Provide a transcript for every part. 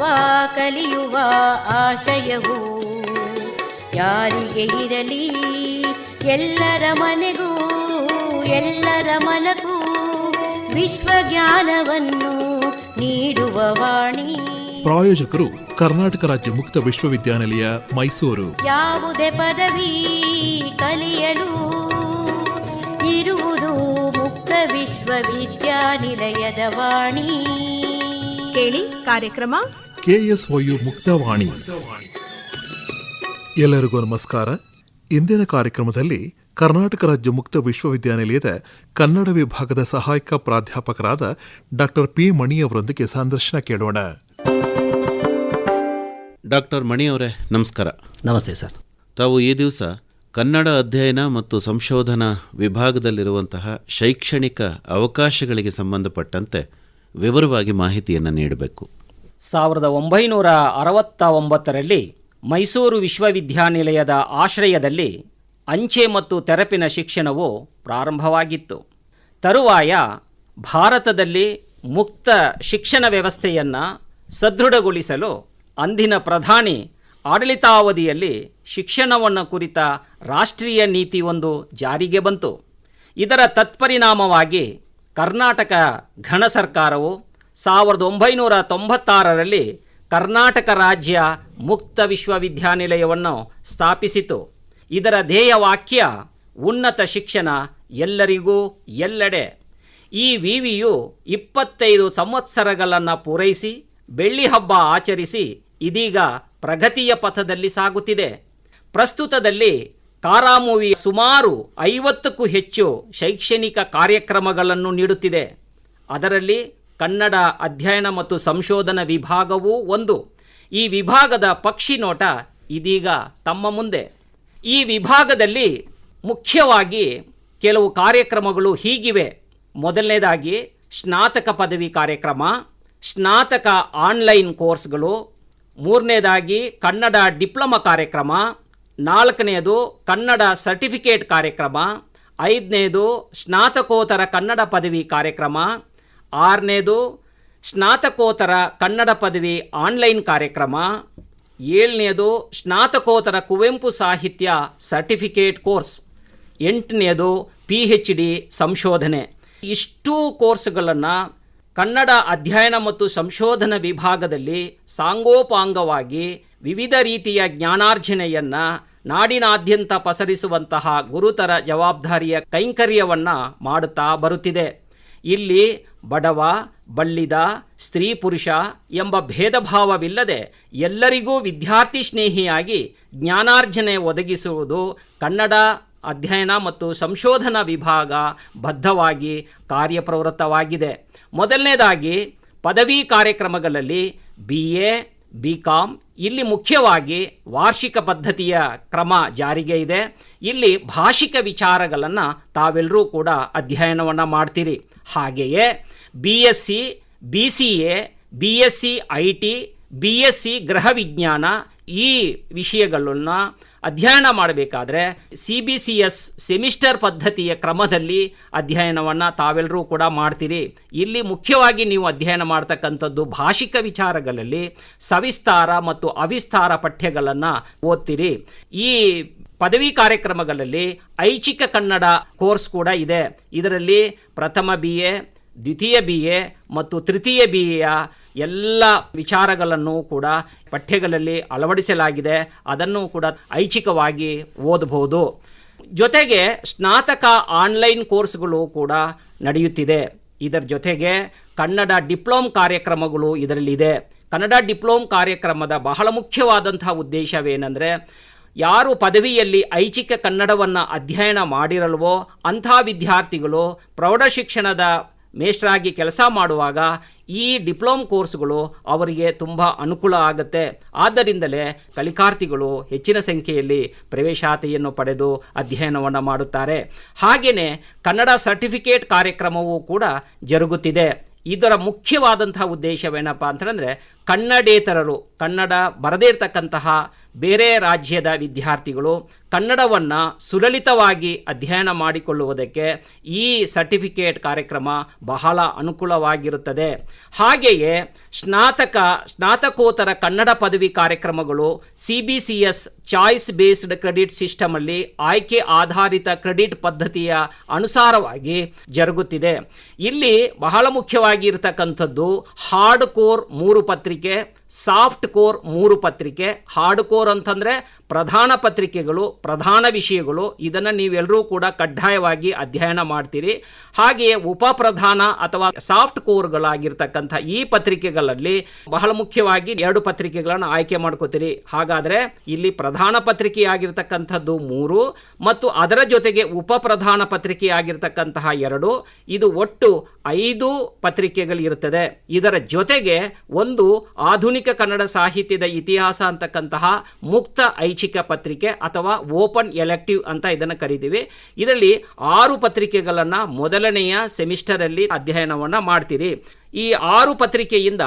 ಓದುವ ಕಲಿಯುವ ಆಶಯವು ಯಾರಿಗೆ ಇರಲಿ? ಎಲ್ಲರ ಮನೆಗೂ ಎಲ್ಲರ ಮನಗೂ ವಿಶ್ವಜ್ಞಾನವನ್ನು ನೀಡುವ ವಾಣಿ. ಪ್ರಾಯೋಜಕರು ಕರ್ನಾಟಕ ರಾಜ್ಯ ಮುಕ್ತ ವಿಶ್ವವಿದ್ಯಾನಿಲಯ ಮೈಸೂರು. ಯಾವುದೇ ಪದವಿ ಕಲಿಯಲು ಇರುವುದು ಮುಕ್ತ ವಿಶ್ವವಿದ್ಯಾನಿಲಯದ ವಾಣಿ. ಕೇಳಿ ಕಾರ್ಯಕ್ರಮ ಕೆಎಸ್ಒಯು ಮುಕ್ತವಾಣಿ. ಎಲ್ಲರಿಗೂ ನಮಸ್ಕಾರ. ಇಂದಿನ ಕಾರ್ಯಕ್ರಮದಲ್ಲಿ ಕರ್ನಾಟಕ ರಾಜ್ಯ ಮುಕ್ತ ವಿಶ್ವವಿದ್ಯಾನಿಲಯದ ಕನ್ನಡ ವಿಭಾಗದ ಸಹಾಯಕ ಪ್ರಾಧ್ಯಾಪಕರಾದ ಡಾಕ್ಟರ್ ಪಿ ಮಣಿ ಅವರೊಂದಿಗೆ ಸಂದರ್ಶನ ಕೇಳೋಣ. ಡಾಕ್ಟರ್ ಮಣಿಯವರೇ ನಮಸ್ಕಾರ. ನಮಸ್ತೆ ಸರ್. ತಾವು ಈ ದಿವಸ ಕನ್ನಡ ಅಧ್ಯಯನ ಮತ್ತು ಸಂಶೋಧನಾ ವಿಭಾಗದಲ್ಲಿರುವಂತಹ ಶೈಕ್ಷಣಿಕ ಅವಕಾಶಗಳಿಗೆ ಸಂಬಂಧಪಟ್ಟಂತೆ ವಿವರವಾಗಿ ಮಾಹಿತಿಯನ್ನು ನೀಡಬೇಕು. ಸಾವಿರದ ಒಂಬೈನೂರ ಅರವತ್ತ ಒಂಬತ್ತರಲ್ಲಿ ಮೈಸೂರು ವಿಶ್ವವಿದ್ಯಾನಿಲಯದ ಆಶ್ರಯದಲ್ಲಿ ಅಂಚೆ ಮತ್ತು ತೆರಪಿನ ಶಿಕ್ಷಣವು ಪ್ರಾರಂಭವಾಗಿತ್ತು. ತರುವಾಯ ಭಾರತದಲ್ಲಿ ಮುಕ್ತ ಶಿಕ್ಷಣ ವ್ಯವಸ್ಥೆಯನ್ನು ಸದೃಢಗೊಳಿಸಲು ಅಂದಿನ ಪ್ರಧಾನಿ ಆಡಳಿತಾವಧಿಯಲ್ಲಿ ಶಿಕ್ಷಣವನ್ನು ಕುರಿತ ರಾಷ್ಟ್ರೀಯ ನೀತಿಯೊಂದು ಜಾರಿಗೆ ಬಂತು. ಇದರ ತತ್ಪರಿಣಾಮವಾಗಿ ಕರ್ನಾಟಕ ಘನ ಸರ್ಕಾರವು ಸಾವಿರದ ಒಂಬೈನೂರ ತೊಂಬತ್ತಾರರಲ್ಲಿ ಕರ್ನಾಟಕ ರಾಜ್ಯ ಮುಕ್ತ ವಿಶ್ವವಿದ್ಯಾನಿಲಯವನ್ನು ಸ್ಥಾಪಿಸಿತು. ಇದರ ಧ್ಯೇಯವಾಕ್ಯ ಉನ್ನತ ಶಿಕ್ಷಣ ಎಲ್ಲರಿಗೂ ಎಲ್ಲೆಡೆ ಈ ವಿವಿಯು ಇಪ್ಪತ್ತೈದು ಸಂವತ್ಸರಗಳನ್ನು ಪೂರೈಸಿ, ಬೆಳ್ಳಿ ಹಬ್ಬ ಆಚರಿಸಿ ಇದೀಗ ಪ್ರಗತಿಯ ಪಥದಲ್ಲಿ ಸಾಗುತ್ತಿದೆ. ಪ್ರಸ್ತುತದಲ್ಲಿ ಕಾರಾಮೂವಿ ಸುಮಾರು ಐವತ್ತಕ್ಕೂ ಹೆಚ್ಚು ಶೈಕ್ಷಣಿಕ ಕಾರ್ಯಕ್ರಮಗಳನ್ನು ನೀಡುತ್ತಿದೆ. ಅದರಲ್ಲಿ ಕನ್ನಡ ಅಧ್ಯಯನ ಮತ್ತು ಸಂಶೋಧನಾ ವಿಭಾಗವೂ ಒಂದು. ಈ ವಿಭಾಗದ ಪಕ್ಷಿ ನೋಟ ಇದೀಗ ತಮ್ಮ ಮುಂದೆ. ಈ ವಿಭಾಗದಲ್ಲಿ ಮುಖ್ಯವಾಗಿ ಕೆಲವು ಕಾರ್ಯಕ್ರಮಗಳು ಹೀಗಿವೆ. ಮೊದಲನೇದಾಗಿ ಸ್ನಾತಕ ಪದವಿ ಕಾರ್ಯಕ್ರಮ, ಸ್ನಾತಕ ಆನ್ಲೈನ್ ಕೋರ್ಸ್ಗಳು, ಮೂರನೇದಾಗಿ ಕನ್ನಡ ಡಿಪ್ಲೊಮಾ ಕಾರ್ಯಕ್ರಮ ನಾಲ್ಕನೆಯದು ಕನ್ನಡ ಸರ್ಟಿಫಿಕೇಟ್ ಕಾರ್ಯಕ್ರಮ, ಐದನೇದು ಸ್ನಾತಕೋತ್ತರ ಕನ್ನಡ ಪದವಿ ಕಾರ್ಯಕ್ರಮ ಆರನೇದು ಸ್ನಾತಕೋತ್ತರ ಕನ್ನಡ ಪದವಿ ಆನ್ಲೈನ್ ಕಾರ್ಯಕ್ರಮ. ಏಳನೇದು ಸ್ನಾತಕೋತ್ತರ ಕುವೆಂಪು ಸಾಹಿತ್ಯ ಸರ್ಟಿಫಿಕೇಟ್ ಕೋರ್ಸ್. ಎಂಟನೇದು ಪಿ ಹೆಚ್ ಡಿ ಸಂಶೋಧನೆ. ಇಷ್ಟೂ ಕೋರ್ಸ್ಗಳನ್ನು ಕನ್ನಡ ಅಧ್ಯಯನ ಮತ್ತು ಸಂಶೋಧನಾ ವಿಭಾಗದಲ್ಲಿ ಸಾಂಗೋಪಾಂಗವಾಗಿ ವಿವಿಧ ರೀತಿಯ ಜ್ಞಾನಾರ್ಜನೆಯನ್ನು ನಾಡಿನಾದ್ಯಂತ ಪಸರಿಸುವಂತಹ ಗುರುತರ ಜವಾಬ್ದಾರಿಯ ಕೈಂಕರ್ಯವನ್ನು ಮಾಡುತ್ತಾ ಬರುತ್ತಿದೆ. ಇಲ್ಲಿ ಬಡವ, ಬಳ್ಳಿದ, ಸ್ತ್ರೀ ಪುರುಷ ಎಂಬ ಭೇದ ಭಾವವಿಲ್ಲದೆ ಎಲ್ಲರಿಗೂ ವಿದ್ಯಾರ್ಥಿ ಸ್ನೇಹಿಯಾಗಿ ಜ್ಞಾನಾರ್ಜನೆ ಒದಗಿಸುವುದು ಕನ್ನಡ ಅಧ್ಯಯನ ಮತ್ತು ಸಂಶೋಧನಾ ವಿಭಾಗ ಬದ್ಧವಾಗಿ ಕಾರ್ಯಪ್ರವೃತ್ತವಾಗಿದೆ. ಮೊದಲನೇದಾಗಿ, ಪದವಿ ಕಾರ್ಯಕ್ರಮಗಳಲ್ಲಿ ಬಿ ಎ ಬಿ ಕಾಮ್ ಇಲ್ಲಿ ಮುಖ್ಯವಾಗಿ ವಾರ್ಷಿಕ ಪದ್ಧತಿಯ ಕ್ರಮ ಜಾರಿಗೆ ಇದೆ. ಇಲ್ಲಿ ಭಾಷಿಕ ವಿಚಾರಗಳನ್ನು ತಾವೆಲ್ಲರೂ ಕೂಡ ಅಧ್ಯಯನವನ್ನು ಮಾಡ್ತೀರಿ. ಹಾಗೆಯೇ B S C B C A B S C I T B S C ಗೃಹ ವಿಜ್ಞಾನ ಈ ವಿಷಯಗಳನ್ನು ಅಧ್ಯಯನ ಮಾಡಬೇಕಾದ್ರೆ C B C S semester ಪದ್ಧತಿಯ ಕ್ರಮದಲ್ಲಿ ಅಧ್ಯಯನವನ್ನು ತಾವೆಲ್ಲರೂ ಕೂಡ ಮಾಡ್ತೀರಿ. ಇಲ್ಲಿ ಮುಖ್ಯವಾಗಿ ನೀವು ಅಧ್ಯಯನ ಮಾಡ್ತಕ್ಕಂಥದ್ದು ಭಾಷಿಕ ವಿಚಾರಗಳಲ್ಲಿ ಸವಿಸ್ತಾರ ಮತ್ತು ಅವಿಸ್ತಾರ ಪಠ್ಯಗಳನ್ನು ಓದ್ತೀರಿ. ಈ ಪದವಿ ಕಾರ್ಯಕ್ರಮಗಳಲ್ಲಿ ಐಚ್ಛಿಕ ಕನ್ನಡ ಕೋರ್ಸ್ ಕೂಡ ಇದೆ. ಇದರಲ್ಲಿ ಪ್ರಥಮ ಬಿ ಎ, ದ್ವಿತೀಯ ಬಿ ಎ ಮತ್ತು ತೃತೀಯ ಬಿ ಎಯ ಎಲ್ಲ ವಿಚಾರಗಳನ್ನು ಕೂಡ ಪಠ್ಯಗಳಲ್ಲಿ ಅಳವಡಿಸಲಾಗಿದೆ. ಅದನ್ನು ಕೂಡ ಐಚ್ಛಿಕವಾಗಿ ಓದಬಹುದು. ಜೊತೆಗೆ ಸ್ನಾತಕ ಆನ್ಲೈನ್ ಕೋರ್ಸ್ಗಳು ಕೂಡ ನಡೆಯುತ್ತಿದೆ. ಇದರ ಜೊತೆಗೆ ಕನ್ನಡ ಡಿಪ್ಲೊಮ್ ಕಾರ್ಯಕ್ರಮಗಳು ಇದರಲ್ಲಿದೆ. ಕನ್ನಡ ಡಿಪ್ಲೊಮ್ ಕಾರ್ಯಕ್ರಮದ ಬಹಳ ಮುಖ್ಯವಾದಂತಹ ಉದ್ದೇಶವೇನೆಂದರೆ, ಯಾರು ಪದವಿಯಲ್ಲಿ ಐಚ್ಛಿಕ ಕನ್ನಡವನ್ನು ಅಧ್ಯಯನ ಮಾಡಿರಲ್ವೋ ಅಂಥ ವಿದ್ಯಾರ್ಥಿಗಳು ಪ್ರೌಢಶಿಕ್ಷಣದ ಮೇಷ್ಟ್ರಾಗಿ ಕೆಲಸ ಮಾಡುವಾಗ ಈ ಡಿಪ್ಲೊಮ್ ಕೋರ್ಸ್ಗಳು ಅವರಿಗೆ ತುಂಬ ಅನುಕೂಲ ಆಗುತ್ತೆ. ಆದ್ದರಿಂದಲೇ ಕಲಿಕಾರ್ಥಿಗಳು ಹೆಚ್ಚಿನ ಸಂಖ್ಯೆಯಲ್ಲಿ ಪ್ರವೇಶಾತಿಯನ್ನು ಪಡೆದು ಅಧ್ಯಯನವನ್ನು ಮಾಡುತ್ತಾರೆ. ಹಾಗೆಯೇ ಕನ್ನಡ ಸರ್ಟಿಫಿಕೇಟ್ ಕಾರ್ಯಕ್ರಮವೂ ಕೂಡ ಜರುಗುತ್ತಿದೆ. ಇದರ ಮುಖ್ಯವಾದಂತಹ ಉದ್ದೇಶವೇನಪ್ಪ ಅಂತಂದರೆ ಕನ್ನಡೇತರರು ಕನ್ನಡ ಬರದೇ ಇರತಕ್ಕಂತಹ ಬೇರೆ ರಾಜ್ಯದ ವಿದ್ಯಾರ್ಥಿಗಳು ಕನ್ನಡವನ್ನು ಸುಲಲಿತವಾಗಿ ಅಧ್ಯಯನ ಮಾಡಿಕೊಳ್ಳುವುದಕ್ಕೆ ಈ ಸರ್ಟಿಫಿಕೇಟ್ ಕಾರ್ಯಕ್ರಮ ಬಹಳ ಅನುಕೂಲವಾಗಿರುತ್ತದೆ. ಹಾಗೆಯೇ ಸ್ನಾತಕ, ಸ್ನಾತಕೋತ್ತರ ಕನ್ನಡ ಪದವಿ ಕಾರ್ಯಕ್ರಮಗಳು C B C S choice based credit ಸಿಸ್ಟಮಲ್ಲಿ ಆಯ್ಕೆ ಆಧಾರಿತ ಕ್ರೆಡಿಟ್ ಪದ್ಧತಿಯ ಅನುಸಾರವಾಗಿ ಜರುಗುತ್ತಿದೆ. ಇಲ್ಲಿ ಬಹಳ ಮುಖ್ಯವಾಗಿ ಇರತಕ್ಕಂಥದ್ದು ಹಾರ್ಡ್ ಕೋರ್ ಮೂರು ಪತ್ರಿಕೆ ಸಾಫ್ಟ್ ಕೋರ್ ಮೂರು ಪತ್ರಿಕೆ ಹಾರ್ಡ್ ಕೋರ್ ಅಂತಂದರೆ ಪ್ರಧಾನ ಪತ್ರಿಕೆಗಳು, ಪ್ರಧಾನ ವಿಷಯಗಳು, ಇದನ್ನು ನೀವೆಲ್ಲರೂ ಕೂಡ ಕಡ್ಡಾಯವಾಗಿ ಅಧ್ಯಯನ ಮಾಡ್ತೀರಿ. ಹಾಗೆಯೇ ಉಪಪ್ರಧಾನ ಅಥವಾ ಸಾಫ್ಟ್ ಕೋರ್ಗಳಾಗಿರ್ತಕ್ಕಂಥ ಈ ಪತ್ರಿಕೆಗಳಲ್ಲಿ ಬಹಳ ಮುಖ್ಯವಾಗಿ ಎರಡು ಪತ್ರಿಕೆಗಳನ್ನು ಆಯ್ಕೆ ಮಾಡ್ಕೋತೀರಿ. ಹಾಗಾದರೆ ಇಲ್ಲಿ ಪ್ರಧಾನ ಪತ್ರಿಕೆಯಾಗಿರ್ತಕ್ಕಂಥದ್ದು ಮೂರು ಮತ್ತು ಅದರ ಜೊತೆಗೆ ಉಪಪ್ರಧಾನ ಪತ್ರಿಕೆಯಾಗಿರ್ತಕ್ಕಂತಹ ಎರಡು. ಇದು ಒಟ್ಟು ಐದು ಪತ್ರಿಕೆಗಳಿರುತ್ತದೆ. ಇದರ ಜೊತೆಗೆ ಒಂದು ಆಧುನಿಕ ಕನ್ನಡ ಸಾಹಿತ್ಯದ ಇತಿಹಾಸ ಅಂತಕ್ಕಂತಹ ಮುಕ್ತ ಐಚ್ಛಿಕ ಪತ್ರಿಕೆ ಅಥವಾ ಓಪನ್ ಎಲೆಕ್ಟಿವ್ ಅಂತ ಇದನ್ನು ಕರಿತೀವಿ. ಇದರಲ್ಲಿ ಆರು ಪತ್ರಿಕೆಗಳನ್ನು ಮೊದಲನೆಯ ಸೆಮಿಸ್ಟರಲ್ಲಿ ಅಧ್ಯಯನವನ್ನು ಮಾಡ್ತೀರಿ. ಈ ಆರು ಪತ್ರಿಕೆಯಿಂದ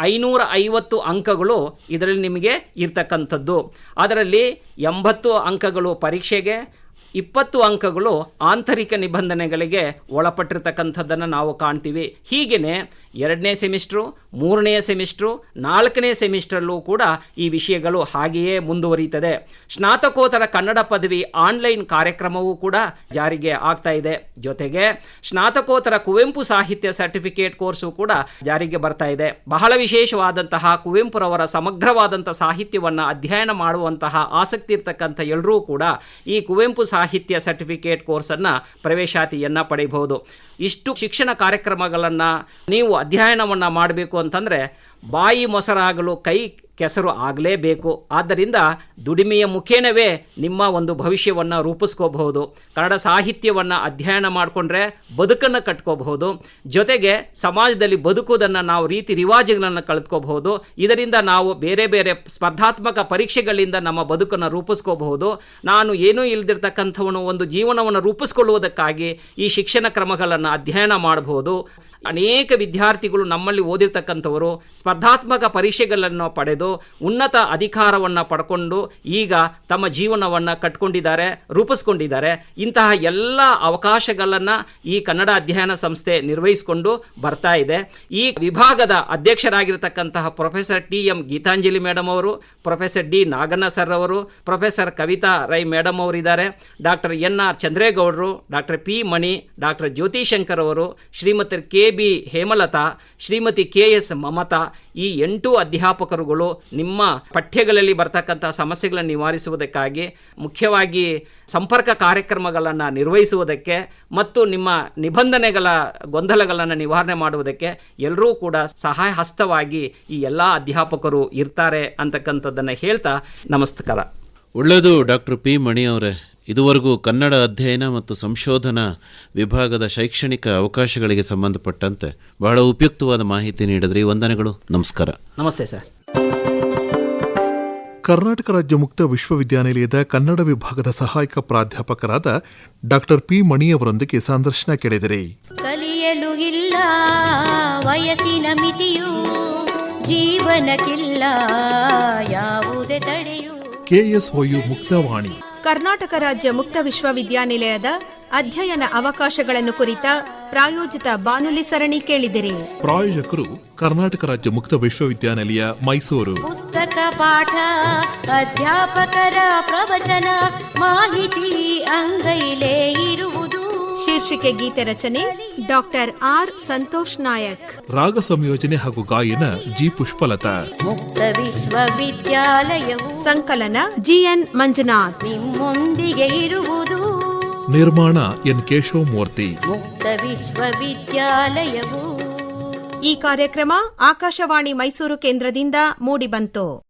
ಐನೂರ ಐವತ್ತು ಅಂಕಗಳು ಇದರಲ್ಲಿ ನಿಮಗೆ ಇರ್ತಕ್ಕಂಥದ್ದು. ಅದರಲ್ಲಿ ಎಂಬತ್ತು ಅಂಕಗಳು ಪರೀಕ್ಷೆಗೆ, ಇಪ್ಪತ್ತು ಅಂಕಗಳು ಆಂತರಿಕ ನಿಬಂಧನೆಗಳಿಗೆ ಒಳಪಟ್ಟಿರ್ತಕ್ಕಂಥದ್ದನ್ನು ನಾವು ಕಾಣ್ತೀವಿ. ಹೀಗೆಯೇ ಎರಡನೇ ಸೆಮಿಸ್ಟ್ರು, ಮೂರನೇ ಸೆಮಿಸ್ಟ್ರು, ನಾಲ್ಕನೇ ಸೆಮಿಸ್ಟ್ರಲ್ಲೂ ಕೂಡ ಈ ವಿಷಯಗಳು ಹಾಗೆಯೇ ಮುಂದುವರಿಯುತ್ತದೆ. ಸ್ನಾತಕೋತ್ತರ ಕನ್ನಡ ಪದವಿ ಆನ್ಲೈನ್ ಕಾರ್ಯಕ್ರಮವೂ ಕೂಡ ಜಾರಿಗೆ ಆಗ್ತಾ ಇದೆ. ಜೊತೆಗೆ ಸ್ನಾತಕೋತ್ತರ ಕುವೆಂಪು ಸಾಹಿತ್ಯ ಸರ್ಟಿಫಿಕೇಟ್ ಕೋರ್ಸು ಕೂಡ ಜಾರಿಗೆ ಬರ್ತಾ ಇದೆ. ಬಹಳ ವಿಶೇಷವಾದಂತಹ ಕುವೆಂಪುರವರ ಸಮಗ್ರವಾದಂಥ ಸಾಹಿತ್ಯವನ್ನು ಅಧ್ಯಯನ ಮಾಡುವಂತಹ ಆಸಕ್ತಿ ಇರ್ತಕ್ಕಂಥ ಎಲ್ಲರೂ ಕೂಡ ಈ ಕುವೆಂಪು ಸಾಹಿತ್ಯ ಸರ್ಟಿಫಿಕೇಟ್ ಕೋರ್ಸನ್ನು ಪ್ರವೇಶಾತಿಯನ್ನು ಪಡೆಯಬಹುದು. ಇಷ್ಟು ಶಿಕ್ಷಣ ಕಾರ್ಯಕ್ರಮಗಳನ್ನು ನೀವು ಅಧ್ಯಯನವನ್ನು ಮಾಡಬೇಕು ಅಂತಂದರೆ ಬಾಯಿ ಮೊಸರಾಗಲು ಕೈ ಕೆಸರು ಆಗಲೇಬೇಕು. ಆದ್ದರಿಂದ ದುಡಿಮೆಯ ಮುಖೇನವೇ ನಿಮ್ಮ ಒಂದು ಭವಿಷ್ಯವನ್ನು ರೂಪಿಸ್ಕೋಬಹುದು. ಕನ್ನಡ ಸಾಹಿತ್ಯವನ್ನು ಅಧ್ಯಯನ ಮಾಡಿಕೊಂಡ್ರೆ ಬದುಕನ್ನು ಕಟ್ಕೋಬಹುದು. ಜೊತೆಗೆ ಸಮಾಜದಲ್ಲಿ ಬದುಕುವುದನ್ನು ನಾವು ರೀತಿ ರಿವಾಜುಗಳನ್ನು ಕಳೆದುಕೋಬಹುದು. ಇದರಿಂದ ನಾವು ಬೇರೆ ಬೇರೆ ಸ್ಪರ್ಧಾತ್ಮಕ ಪರೀಕ್ಷೆಗಳಿಂದ ನಮ್ಮ ಬದುಕನ್ನು ರೂಪಿಸ್ಕೋಬಹುದು. ನಾನು ಏನೂ ಇಲ್ದಿರ್ತಕ್ಕಂಥವನು ಒಂದು ಜೀವನವನ್ನು ರೂಪಿಸ್ಕೊಳ್ಳುವುದಕ್ಕಾಗಿ ಈ ಶಿಕ್ಷಣ ಕ್ರಮಗಳನ್ನು ಅಧ್ಯಯನ ಮಾಡಬಹುದು. ಅನೇಕ ವಿದ್ಯಾರ್ಥಿಗಳು ನಮ್ಮಲ್ಲಿ ಓದಿರ್ತಕ್ಕಂಥವರು ಸ್ಪರ್ಧಾತ್ಮಕ ಪರೀಕ್ಷೆಗಳನ್ನು ಪಡೆದು ಉನ್ನತ ಅಧಿಕಾರವನ್ನು ಪಡ್ಕೊಂಡು ಈಗ ತಮ್ಮ ಜೀವನವನ್ನು ಕಟ್ಕೊಂಡಿದ್ದಾರೆ, ರೂಪಿಸ್ಕೊಂಡಿದ್ದಾರೆ. ಇಂತಹ ಎಲ್ಲ ಅವಕಾಶಗಳನ್ನು ಈ ಕನ್ನಡ ಅಧ್ಯಯನ ಸಂಸ್ಥೆ ನಿರ್ವಹಿಸಿಕೊಂಡು ಬರ್ತಾ ಇದೆ. ಈ ವಿಭಾಗದ ಅಧ್ಯಕ್ಷರಾಗಿರ್ತಕ್ಕಂತಹ professor T M Geethanjali madam ಅವರು, ಪ್ರೊಫೆಸರ್ ಡಿ ನಾಗಣ್ಣ ಸರ್ ಅವರು, ಪ್ರೊಫೆಸರ್ ಕವಿತಾ ರೈ ಮೇಡಮ್ ಅವರಿದ್ದಾರೆ. Doctor N R ಚಂದ್ರೇಗೌಡರು, doctor P Mani doctor Jyothishankar ಅವರು, Shrimati K B Hemalatha, Shrimati K S Mamatha ಈ ಎಂಟು ಅಧ್ಯಾಪಕರುಗಳು ನಿಮ್ಮ ಪಠ್ಯಗಳಲ್ಲಿ ಬರ್ತಕ್ಕಂಥ ಸಮಸ್ಯೆಗಳನ್ನು ನಿವಾರಿಸುವುದಕ್ಕಾಗಿ, ಮುಖ್ಯವಾಗಿ ಸಂಪರ್ಕ ಕಾರ್ಯಕ್ರಮಗಳನ್ನು ನಿರ್ವಹಿಸುವುದಕ್ಕೆ ಮತ್ತು ನಿಮ್ಮ ನಿಬಂಧನೆಗಳ ಗೊಂದಲಗಳನ್ನು ನಿವಾರಣೆ ಮಾಡುವುದಕ್ಕೆ ಎಲ್ಲರೂ ಕೂಡ ಸಹಾಯ ಹಸ್ತವಾಗಿ ಈ ಎಲ್ಲ ಅಧ್ಯಾಪಕರು ಇರ್ತಾರೆ ಅಂತಕ್ಕಂಥದ್ದನ್ನು ಹೇಳ್ತಾ ನಮಸ್ಕಾರ. ಒಳ್ಳೆಯದು ಡಾಕ್ಟರ್ ಪಿ ಮಣಿ ಅವರೇ. ಇದುವರೆಗೂ ಕನ್ನಡ ಅಧ್ಯಯನ ಮತ್ತು ಸಂಶೋಧನಾ ವಿಭಾಗದ ಶೈಕ್ಷಣಿಕ ಅವಕಾಶಗಳಿಗೆ ಸಂಬಂಧಪಟ್ಟಂತೆ ಬಹಳ ಉಪಯುಕ್ತವಾದ ಮಾಹಿತಿ ನೀಡಿದ್ರಿ. ವಂದನೆಗಳು. ನಮಸ್ಕಾರ. ನಮಸ್ತೆ ಸರ್. ಕರ್ನಾಟಕ ರಾಜ್ಯ ಮುಕ್ತ ವಿಶ್ವವಿದ್ಯಾನಿಲಯದ ಕನ್ನಡ ವಿಭಾಗದ ಸಹಾಯಕ ಪ್ರಾಧ್ಯಾಪಕರಾದ ಡಾಕ್ಟರ್ ಪಿ ಮಣಿಯವರೊಂದಿಗೆ ಸಂದರ್ಶನ ಕೇಳಿದಿರಿ. ಕಲಿಯಲು ಇಲ್ಲ ವಯಸ್ಸಿನ ಮಿತಿಯು ಜೀವನಕ್ಕಿಲ್ಲ ಯಾವುದೇ ತಡೆಯು. ಕೆಎಸ್ಒಯು ಮುಕ್ತವಾಣಿ. ಕರ್ನಾಟಕ ರಾಜ್ಯ ಮುಕ್ತ ವಿಶ್ವವಿದ್ಯಾನಿಲಯದ ಅಧ್ಯಯನ ಅವಕಾಶಗಳನ್ನು ಕುರಿತ ಪ್ರಾಯೋಜಿತ ಬಾನುಲಿ ಸರಣಿ ಕೇಳಿದಿರಿ. ಪ್ರಾಯೋಜಕರು ಕರ್ನಾಟಕ ರಾಜ್ಯ ಮುಕ್ತ ವಿಶ್ವವಿದ್ಯಾನಿಲಯ ಮೈಸೂರು. ಪುಸ್ತಕ ಪಾಠ ಅಧ್ಯಾಪಕರ ಪ್ರವಚನ ಮಾಹಿತಿ ಅಂಗೈಲೇ ಶೀರ್ಷಿಕೆ ಗೀತೆ ರಚನೆ ಡಾಕ್ಟರ್ ಆರ್ ಸಂತೋಷ್ ನಾಯಕ್. ರಾಗ ಸಂಯೋಜನೆ ಹಾಗೂ ಗಾಯನ ಜಿ ಪುಷ್ಪಲತಾ. ಮುಕ್ತ ವಿಶ್ವವಿದ್ಯಾಲಯವು ಸಂಕಲನ ಜಿಎನ್ ಮಂಜುನಾಥ್. ನಿಮ್ಮೊಂದಿಗೆ ಇರುವುದು. ನಿರ್ಮಾಣ ಎನ್ ಕೇಶವ ಮೂರ್ತಿ ಮುಕ್ತ ವಿಶ್ವವಿದ್ಯಾಲಯವು. ಈ ಕಾರ್ಯಕ್ರಮ ಆಕಾಶವಾಣಿ ಮೈಸೂರು ಕೇಂದ್ರದಿಂದ ಮೂಡಿಬಂತು.